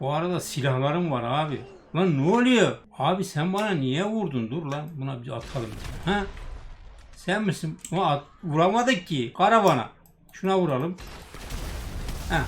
Bu arada silahlarım var abi. Lan ne oluyor? Abi sen bana niye vurdun? Dur lan buna bir atalım. Ha? Sen misin? Ama at, vuramadık ki. Karavana. Şuna vuralım. Ha.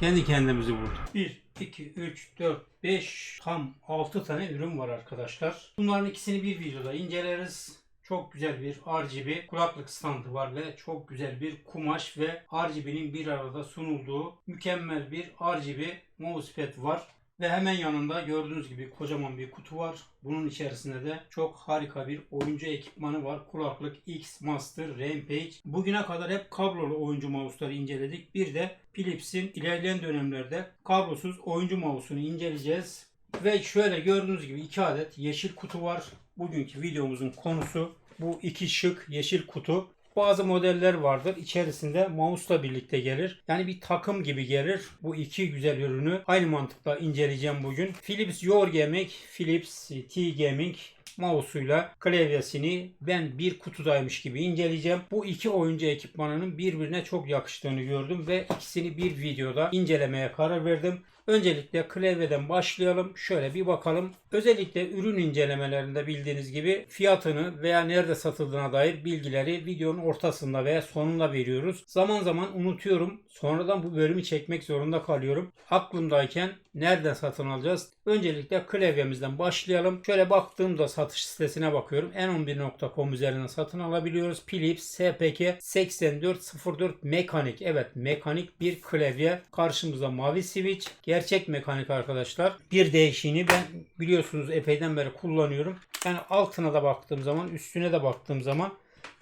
Kendi kendimizi vurduk. 1, 2, 3, 4, 5 tam 6 tane ürün var arkadaşlar. Bunların ikisini bir videoda inceleriz. Çok güzel bir RGB kulaklık standı var ve çok güzel bir kumaş ve RGB'nin bir arada sunulduğu mükemmel bir RGB mousepad var. Ve hemen yanında gördüğünüz gibi kocaman bir kutu var. Bunun içerisinde de çok harika bir oyuncu ekipmanı var. Kulaklık X Master Rampage. Bugüne kadar hep kablolu oyuncu mouse'ları inceledik. Bir de Philips'in ilerleyen dönemlerde kablosuz oyuncu mouse'unu inceleyeceğiz. Ve şöyle gördüğünüz gibi iki adet yeşil kutu var. Bugünkü videomuzun konusu bu iki şık yeşil kutu. Bazı modeller vardır. İçerisinde mouse'la birlikte gelir. Yani bir takım gibi gelir. Bu iki güzel ürünü aynı mantıkla inceleyeceğim bugün. Philips Your Gaming, Philips T Gaming mouse'uyla klavyesini ben bir kutudaymış gibi inceleyeceğim. Bu iki oyuncu ekipmanının birbirine çok yakıştığını gördüm ve ikisini bir videoda incelemeye karar verdim. Öncelikle klavyeden başlayalım. Şöyle bir bakalım. Özellikle ürün incelemelerinde bildiğiniz gibi fiyatını veya nerede satıldığına dair bilgileri videonun ortasında veya sonunda veriyoruz. Zaman zaman unutuyorum. Sonradan bu bölümü çekmek zorunda kalıyorum. Aklımdayken nereden satın alacağız? Öncelikle klavyemizden başlayalım. Şöyle baktığımda satış sitesine bakıyorum. n11.com üzerinden satın alabiliyoruz. Philips SPK 8404 mekanik. Evet mekanik bir klavye. Karşımızda mavi switch. Gerçek mekanik arkadaşlar. Bir değişiğini ben biliyorsunuz epeyden beri kullanıyorum. Yani altına da baktığım zaman üstüne de baktığım zaman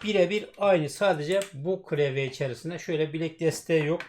birebir aynı. Sadece bu klavye içerisinde şöyle bilek desteği yok.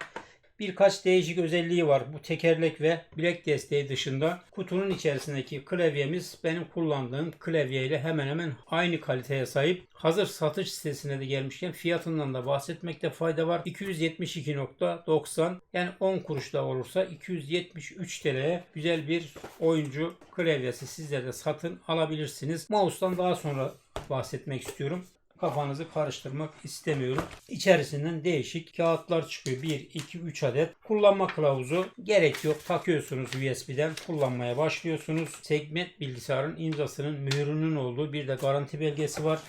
Birkaç değişik özelliği var. Bu tekerlek ve bilek desteği dışında kutunun içerisindeki klavyemiz benim kullandığım klavye ile hemen hemen aynı kaliteye sahip. Hazır satış sitesine de gelmişken fiyatından da bahsetmekte fayda var. 272.90 yani 10 kuruş da olursa 273 TL'ye güzel bir oyuncu klavyesi sizler de satın alabilirsiniz. Mouse'dan daha sonra bahsetmek istiyorum kafanızı karıştırmak istemiyorum. İçerisinden değişik kağıtlar çıkıyor. 1, 2, 3 adet. Kullanma kılavuzu gerek yok. Takıyorsunuz USB'den kullanmaya başlıyorsunuz. Segment bilgisayarın imzasının mührünün olduğu bir de garanti belgesi var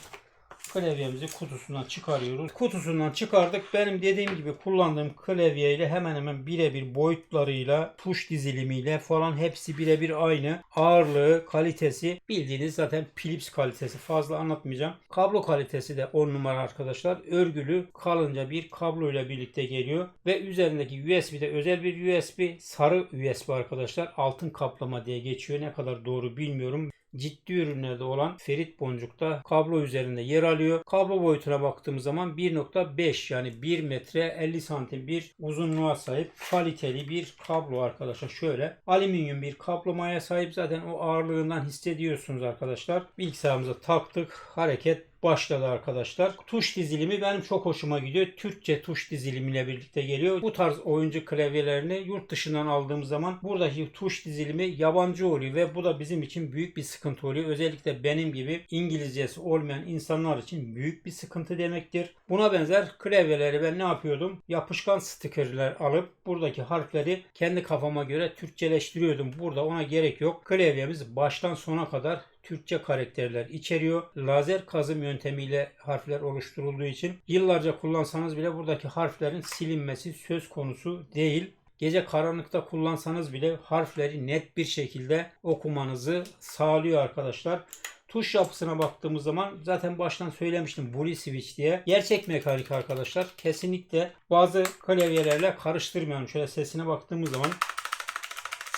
klavyemizi kutusundan çıkarıyoruz. Kutusundan çıkardık. Benim dediğim gibi kullandığım klavyeyle hemen hemen birebir boyutlarıyla, tuş dizilimiyle falan hepsi birebir aynı. Ağırlığı, kalitesi bildiğiniz zaten Philips kalitesi. Fazla anlatmayacağım. Kablo kalitesi de 10 numara arkadaşlar. Örgülü, kalınca bir kablo ile birlikte geliyor ve üzerindeki USB de özel bir USB, sarı USB arkadaşlar. Altın kaplama diye geçiyor. Ne kadar doğru bilmiyorum ciddi ürünlerde olan ferit boncukta kablo üzerinde yer alıyor. Kablo boyutuna baktığımız zaman 1.5 yani 1 metre 50 santim bir uzunluğa sahip kaliteli bir kablo arkadaşlar. Şöyle alüminyum bir kaplomaya sahip zaten o ağırlığından hissediyorsunuz arkadaşlar. Bilgisayarımıza taktık. Hareket başladı arkadaşlar. Tuş dizilimi benim çok hoşuma gidiyor. Türkçe tuş dizilimiyle birlikte geliyor. Bu tarz oyuncu klavyelerini yurt dışından aldığım zaman buradaki tuş dizilimi yabancı oluyor ve bu da bizim için büyük bir sıkıntı oluyor. Özellikle benim gibi İngilizcesi olmayan insanlar için büyük bir sıkıntı demektir. Buna benzer klavyeleri ben ne yapıyordum? Yapışkan stikerler alıp buradaki harfleri kendi kafama göre Türkçeleştiriyordum. Burada ona gerek yok. Klavyemiz baştan sona kadar Türkçe karakterler içeriyor. Lazer kazım yöntemiyle harfler oluşturulduğu için yıllarca kullansanız bile buradaki harflerin silinmesi söz konusu değil. Gece karanlıkta kullansanız bile harfleri net bir şekilde okumanızı sağlıyor arkadaşlar. Tuş yapısına baktığımız zaman zaten baştan söylemiştim Bully Switch diye. Gerçek mekanik arkadaşlar. Kesinlikle bazı klavyelerle karıştırmıyorum. Şöyle sesine baktığımız zaman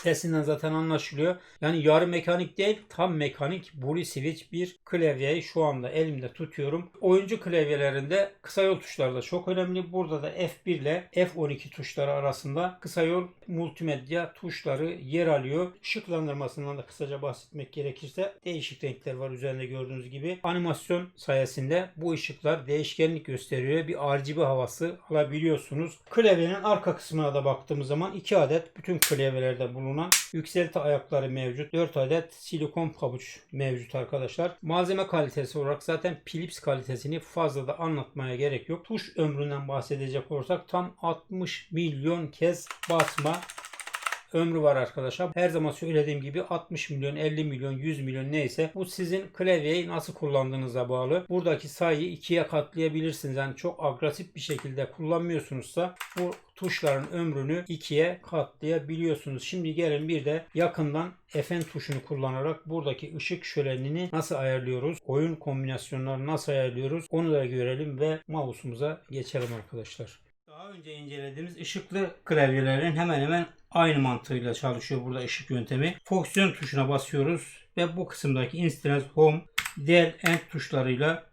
Sesinden zaten anlaşılıyor. Yani yarı mekanik değil tam mekanik Switch bir klavyeyi şu anda elimde tutuyorum. Oyuncu klavyelerinde kısa yol tuşları da çok önemli. Burada da F1 ile F12 tuşları arasında kısa yol multimedya tuşları yer alıyor. Işıklandırmasından da kısaca bahsetmek gerekirse değişik renkler var üzerinde gördüğünüz gibi. Animasyon sayesinde bu ışıklar değişkenlik gösteriyor. Bir RGB havası alabiliyorsunuz. Klavyenin arka kısmına da baktığımız zaman iki adet bütün klavyelerde bulunan yükselti ayakları mevcut. 4 adet silikon pabuç mevcut arkadaşlar. Malzeme kalitesi olarak zaten Philips kalitesini fazla da anlatmaya gerek yok. Tuş ömründen bahsedecek olursak tam 60 milyon kez basma ömrü var arkadaşlar. Her zaman söylediğim gibi 60 milyon, 50 milyon, 100 milyon neyse bu sizin klavyeyi nasıl kullandığınıza bağlı. Buradaki sayıyı ikiye katlayabilirsiniz. Yani çok agresif bir şekilde kullanmıyorsunuzsa bu tuşların ömrünü ikiye katlayabiliyorsunuz. Şimdi gelin bir de yakından Fn tuşunu kullanarak buradaki ışık şölenini nasıl ayarlıyoruz? Oyun kombinasyonlarını nasıl ayarlıyoruz? Onu da görelim ve mouse'umuza geçelim arkadaşlar. Daha önce incelediğimiz ışıklı klavyelerin hemen hemen aynı mantığıyla çalışıyor burada ışık yöntemi. Fonksiyon tuşuna basıyoruz ve bu kısımdaki Instrument Home, Del, End tuşlarıyla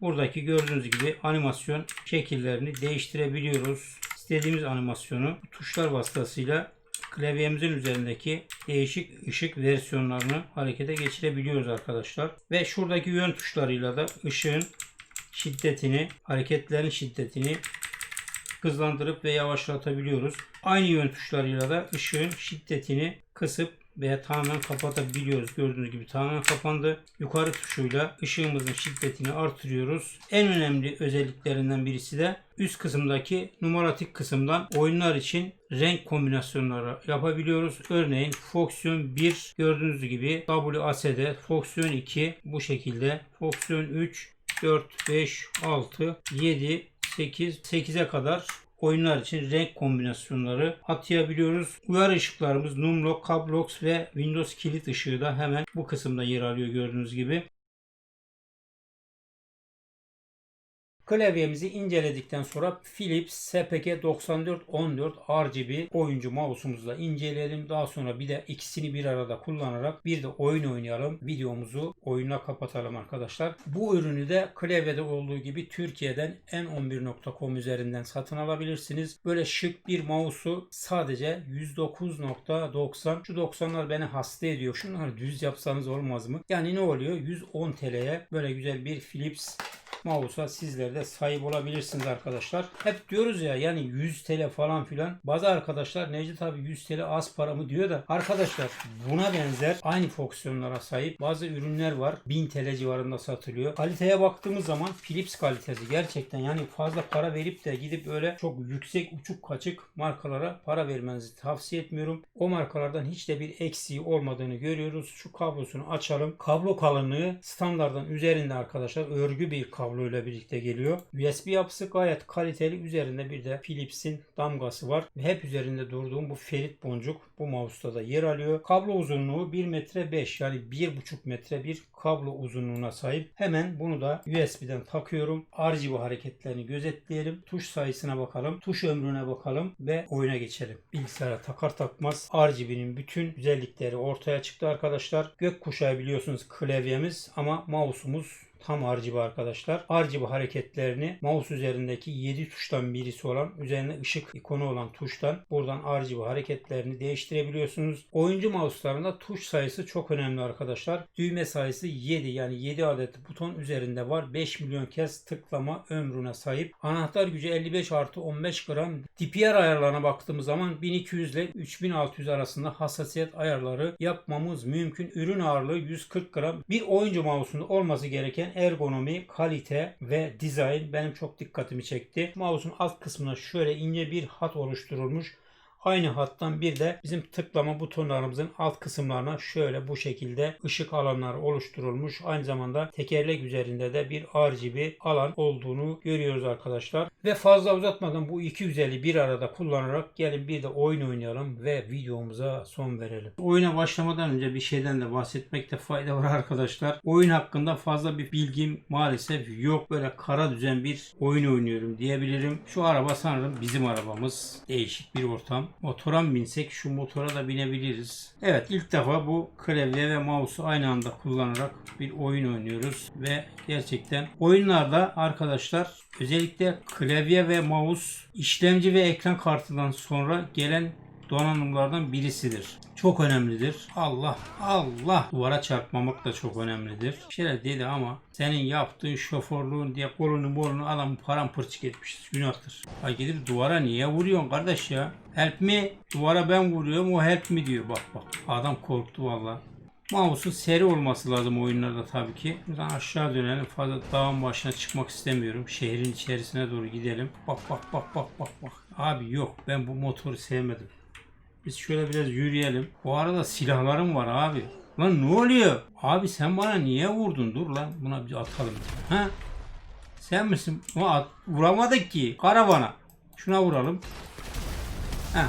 buradaki gördüğünüz gibi animasyon şekillerini değiştirebiliyoruz. İstediğimiz animasyonu tuşlar vasıtasıyla klavyemizin üzerindeki değişik ışık versiyonlarını harekete geçirebiliyoruz arkadaşlar. Ve şuradaki yön tuşlarıyla da ışığın şiddetini, hareketlerin şiddetini hızlandırıp ve yavaşlatabiliyoruz. Aynı yön tuşlarıyla da ışığın şiddetini kısıp veya tamamen kapatabiliyoruz. Gördüğünüz gibi tamamen kapandı. Yukarı tuşuyla ışığımızın şiddetini artırıyoruz. En önemli özelliklerinden birisi de üst kısımdaki numaratik kısımdan oyunlar için renk kombinasyonları yapabiliyoruz. Örneğin fonksiyon 1 gördüğünüz gibi WASD, fonksiyon 2 bu şekilde, fonksiyon 3 4, 5, 6, 7, 8, 8'e kadar oyunlar için renk kombinasyonları atayabiliyoruz. Uyarı ışıklarımız Numlock, Cablox ve Windows kilit ışığı da hemen bu kısımda yer alıyor gördüğünüz gibi. Klavyemizi inceledikten sonra Philips SPK 9414 RGB oyuncu mouse'umuzla inceleyelim. Daha sonra bir de ikisini bir arada kullanarak bir de oyun oynayalım. Videomuzu oyuna kapatalım arkadaşlar. Bu ürünü de klavyede olduğu gibi Türkiye'den n11.com üzerinden satın alabilirsiniz. Böyle şık bir mouse'u sadece 109.90 şu 90'lar beni hasta ediyor. Şunları düz yapsanız olmaz mı? Yani ne oluyor? 110 TL'ye böyle güzel bir Philips mouse'a sizler de sahip olabilirsiniz arkadaşlar. Hep diyoruz ya yani 100 TL falan filan. Bazı arkadaşlar Necdet abi 100 TL az para mı diyor da arkadaşlar buna benzer aynı fonksiyonlara sahip bazı ürünler var. 1000 TL civarında satılıyor. Kaliteye baktığımız zaman Philips kalitesi gerçekten yani fazla para verip de gidip öyle çok yüksek uçuk kaçık markalara para vermenizi tavsiye etmiyorum. O markalardan hiç de bir eksiği olmadığını görüyoruz. Şu kablosunu açalım. Kablo kalınlığı standartın üzerinde arkadaşlar örgü bir kablo ile birlikte geliyor. USB yapısı gayet kaliteli. Üzerinde bir de Philips'in damgası var. Ve hep üzerinde durduğum bu ferit boncuk bu mouse'da da yer alıyor. Kablo uzunluğu 1 metre 5 yani 1,5 metre bir kablo uzunluğuna sahip. Hemen bunu da USB'den takıyorum. RGB hareketlerini gözetleyelim. Tuş sayısına bakalım. Tuş ömrüne bakalım ve oyuna geçelim. Bilgisayara takar takmaz RGB'nin bütün güzellikleri ortaya çıktı arkadaşlar. Gökkuşağı biliyorsunuz klavyemiz ama mouse'umuz tam RGB arkadaşlar. RGB hareketlerini mouse üzerindeki 7 tuştan birisi olan üzerine ışık ikonu olan tuştan buradan RGB hareketlerini değiştirebiliyorsunuz. Oyuncu mouse'larında tuş sayısı çok önemli arkadaşlar. Düğme sayısı 7 yani 7 adet buton üzerinde var. 5 milyon kez tıklama ömrüne sahip. Anahtar gücü 55 artı 15 gram. DPR ayarlarına baktığımız zaman 1200 ile 3600 arasında hassasiyet ayarları yapmamız mümkün. Ürün ağırlığı 140 gram. Bir oyuncu mouse'unda olması gereken ergonomi, kalite ve dizayn benim çok dikkatimi çekti. Mouse'un alt kısmına şöyle ince bir hat oluşturulmuş. Aynı hattan bir de bizim tıklama butonlarımızın alt kısımlarına şöyle bu şekilde ışık alanları oluşturulmuş. Aynı zamanda tekerlek üzerinde de bir RGB alan olduğunu görüyoruz arkadaşlar. Ve fazla uzatmadan bu iki güzeli bir arada kullanarak gelin bir de oyun oynayalım ve videomuza son verelim. Oyuna başlamadan önce bir şeyden de bahsetmekte fayda var arkadaşlar. Oyun hakkında fazla bir bilgim maalesef yok. Böyle kara düzen bir oyun oynuyorum diyebilirim. Şu araba sanırım bizim arabamız. Değişik bir ortam motora mı binsek şu motora da binebiliriz. Evet ilk defa bu klavye ve mouse'u aynı anda kullanarak bir oyun oynuyoruz ve gerçekten oyunlarda arkadaşlar özellikle klavye ve mouse işlemci ve ekran kartından sonra gelen donanımlardan birisidir. Çok önemlidir. Allah Allah duvara çarpmamak da çok önemlidir. Bir şeyler dedi ama senin yaptığın şoförlüğün diye kolunu molunu adam paramparçık etmişiz. Günahtır. Ay gidip duvara niye vuruyorsun kardeş ya? Help me. Duvara ben vuruyorum o help me diyor. Bak bak. Adam korktu valla. Mouse'un seri olması lazım oyunlarda tabii ki. Buradan aşağı dönelim. Fazla dağın başına çıkmak istemiyorum. Şehrin içerisine doğru gidelim. Bak bak bak bak bak bak. Abi yok ben bu motoru sevmedim. Biz şöyle biraz yürüyelim. Bu arada silahlarım var abi. Lan ne oluyor? Abi sen bana niye vurdun? Dur lan buna bir atalım. Ha? Sen misin? At, vuramadık ki. Karavana. Şuna vuralım. Ha.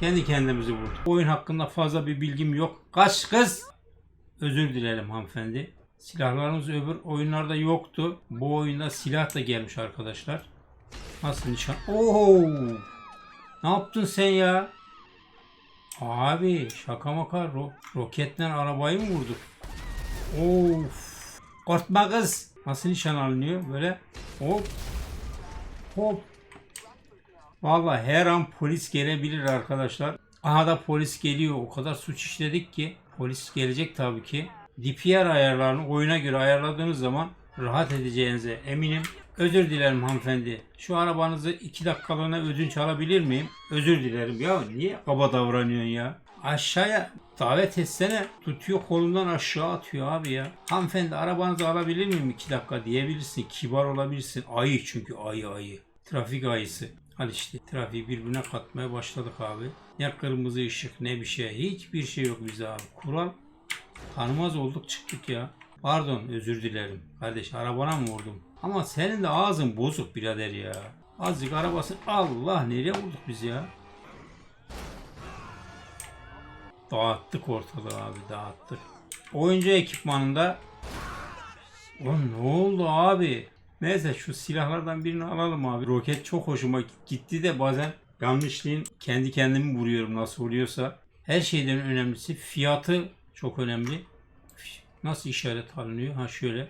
Kendi kendimizi vurduk. Oyun hakkında fazla bir bilgim yok. Kaç kız? Özür dilerim hanımefendi. Silahlarımız öbür oyunlarda yoktu. Bu oyunda silah da gelmiş arkadaşlar. Nasıl nişan? Oo! Ne yaptın sen ya? Abi şaka maka ro- roketten arabayı mı vurduk? Of! Korkma kız. Nasıl nişan alınıyor? Böyle hop hop. Vallahi her an polis gelebilir arkadaşlar. Aha da polis geliyor. O kadar suç işledik ki polis gelecek tabii ki. DPR ayarlarını oyuna göre ayarladığınız zaman rahat edeceğinize eminim. Özür dilerim hanımefendi. Şu arabanızı iki dakikalığına ödünç alabilir miyim? Özür dilerim. Ya niye kaba davranıyorsun ya? Aşağıya davet etsene. Tutuyor kolundan aşağı atıyor abi ya. Hanımefendi arabanızı alabilir miyim iki dakika diyebilirsin. Kibar olabilirsin. Ayı çünkü ayı ayı. Trafik ayısı. Hadi işte trafiği birbirine katmaya başladık abi. Ne kırmızı ışık ne bir şey. Hiçbir şey yok bize abi. Kural tanımaz olduk çıktık ya. Pardon özür dilerim. Kardeş arabana mı vurdum? Ama senin de ağzın bozuk birader ya. Azıcık arabası Allah nereye vurduk biz ya? Dağıttık ortalığı abi dağıttık. Oyuncu ekipmanında Lan ne oldu abi? Neyse şu silahlardan birini alalım abi. Roket çok hoşuma gitti de bazen yanlışlığın kendi kendimi vuruyorum nasıl oluyorsa. Her şeyden önemlisi fiyatı çok önemli. Nasıl işaret alınıyor? Ha şöyle.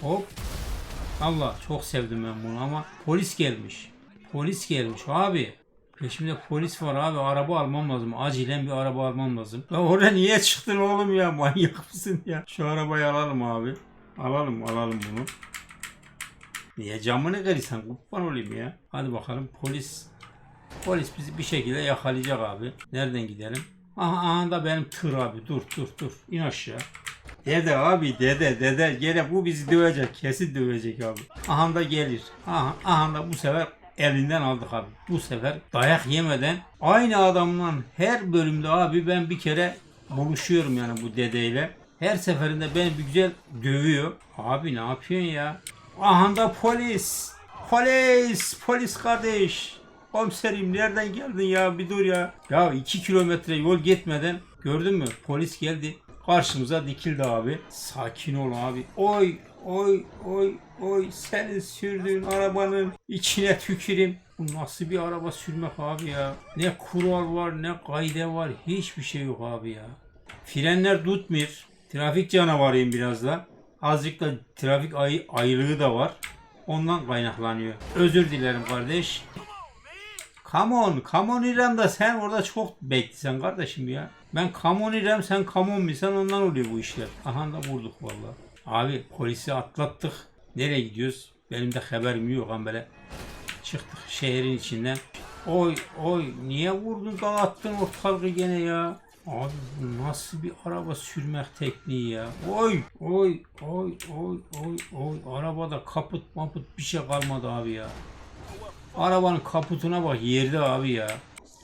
Hop. Allah çok sevdim ben bunu ama polis gelmiş. Polis gelmiş abi. Peşimde polis var abi araba almam lazım. Acilen bir araba almam lazım. Ya oraya niye çıktın oğlum ya manyak mısın ya? Şu arabayı alalım abi. Alalım alalım bunu. Niye camını kırırsan kurban olayım ya. Hadi bakalım polis. Polis bizi bir şekilde yakalayacak abi. Nereden gidelim? Aha, aha da benim tır abi. Dur dur dur. İn aşağı. Dede abi dede dede gene bu bizi dövecek kesin dövecek abi. Aha da gelir. Aha, aha da bu sefer elinden aldık abi. Bu sefer dayak yemeden aynı adamla her bölümde abi ben bir kere buluşuyorum yani bu dedeyle. Her seferinde beni bir güzel dövüyor. Abi ne yapıyorsun ya? Aha da polis. Polis. Polis kardeş. Komiserim nereden geldin ya bir dur ya. Ya 2 kilometre yol gitmeden gördün mü polis geldi. Karşımıza dikildi abi. Sakin ol abi. Oy oy oy oy senin sürdüğün arabanın içine tüküreyim. Bu nasıl bir araba sürmek abi ya? Ne kural var ne kaide var hiçbir şey yok abi ya. Frenler tutmuyor. Trafik canavarıyım biraz da. Azıcık da trafik ayı, ayrılığı da var. Ondan kaynaklanıyor. Özür dilerim kardeş. Come on, come on İrem da sen orada çok bekliyorsun kardeşim ya. Ben come on İrem sen come on misin ondan oluyor bu işler. Aha da vurduk vallahi. Abi polisi atlattık. Nereye gidiyoruz? Benim de haberim yok ama böyle çıktık şehrin içinden. Oy oy niye vurdun dağıttın ortalığı gene ya? Abi bu nasıl bir araba sürmek tekniği ya? Oy oy oy oy oy oy arabada kaput maput bir şey kalmadı abi ya. Arabanın kaputuna bak yerde abi ya.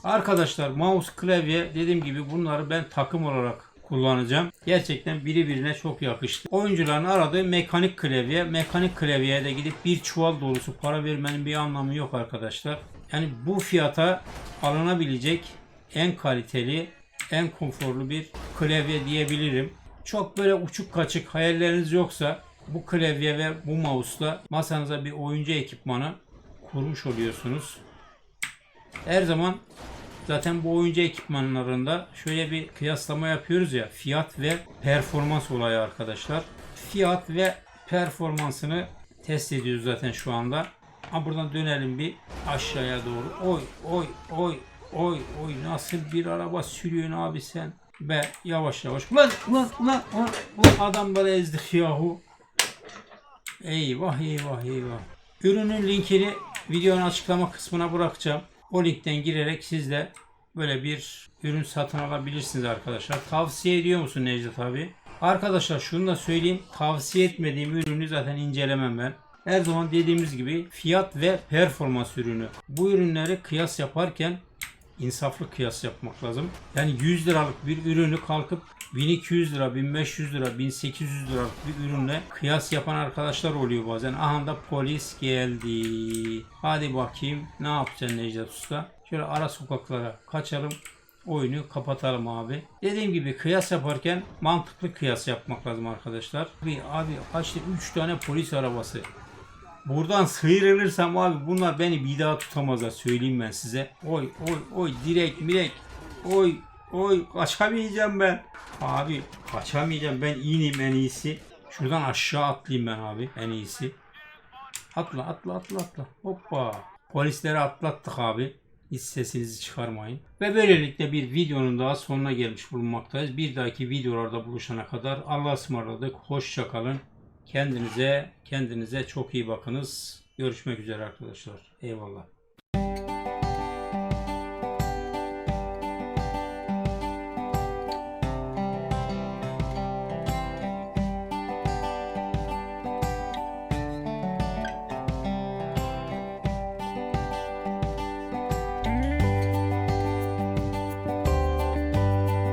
Arkadaşlar mouse klavye dediğim gibi bunları ben takım olarak kullanacağım. Gerçekten biri birine çok yakıştı. Oyuncuların aradığı mekanik klavye. Mekanik klavyeye de gidip bir çuval dolusu para vermenin bir anlamı yok arkadaşlar. Yani bu fiyata alınabilecek en kaliteli, en konforlu bir klavye diyebilirim. Çok böyle uçuk kaçık hayalleriniz yoksa bu klavye ve bu mouse'la masanıza bir oyuncu ekipmanı kurmuş oluyorsunuz. Her zaman zaten bu oyuncu ekipmanlarında şöyle bir kıyaslama yapıyoruz ya fiyat ve performans olayı arkadaşlar. Fiyat ve performansını test ediyoruz zaten şu anda. Ha buradan dönelim bir aşağıya doğru. Oy oy oy oy oy nasıl bir araba sürüyorsun abi sen. Be yavaş yavaş. Ulan ulan ulan ulan, ulan adamları ezdik yahu. Eyvah eyvah eyvah. Ürünün linkini videonun açıklama kısmına bırakacağım. O linkten girerek siz de böyle bir ürün satın alabilirsiniz arkadaşlar. Tavsiye ediyor musun Necdet abi? Arkadaşlar şunu da söyleyeyim. Tavsiye etmediğim ürünü zaten incelemem ben. Her zaman dediğimiz gibi fiyat ve performans ürünü. Bu ürünleri kıyas yaparken insaflı kıyas yapmak lazım. Yani 100 liralık bir ürünü kalkıp 1200 lira, 1500 lira, 1800 liralık bir ürünle kıyas yapan arkadaşlar oluyor bazen. Aha da polis geldi. Hadi bakayım ne yapacaksın Necdet Usta? Şöyle ara sokaklara kaçalım. Oyunu kapatalım abi. Dediğim gibi kıyas yaparken mantıklı kıyas yapmak lazım arkadaşlar. Abi, abi kaçtı 3 tane polis arabası. Buradan sıyrılırsam abi bunlar beni bir daha tutamazlar söyleyeyim ben size. Oy oy oy direk mirek. Oy oy kaçamayacağım ben. Abi kaçamayacağım ben ineyim en iyisi. Şuradan aşağı atlayayım ben abi en iyisi. Atla atla atla atla. Hoppa. Polisleri atlattık abi. Hiç sesinizi çıkarmayın. Ve böylelikle bir videonun daha sonuna gelmiş bulunmaktayız. Bir dahaki videolarda buluşana kadar Allah'a ısmarladık. Hoşça kalın. Kendinize kendinize çok iyi bakınız. Görüşmek üzere arkadaşlar. Eyvallah.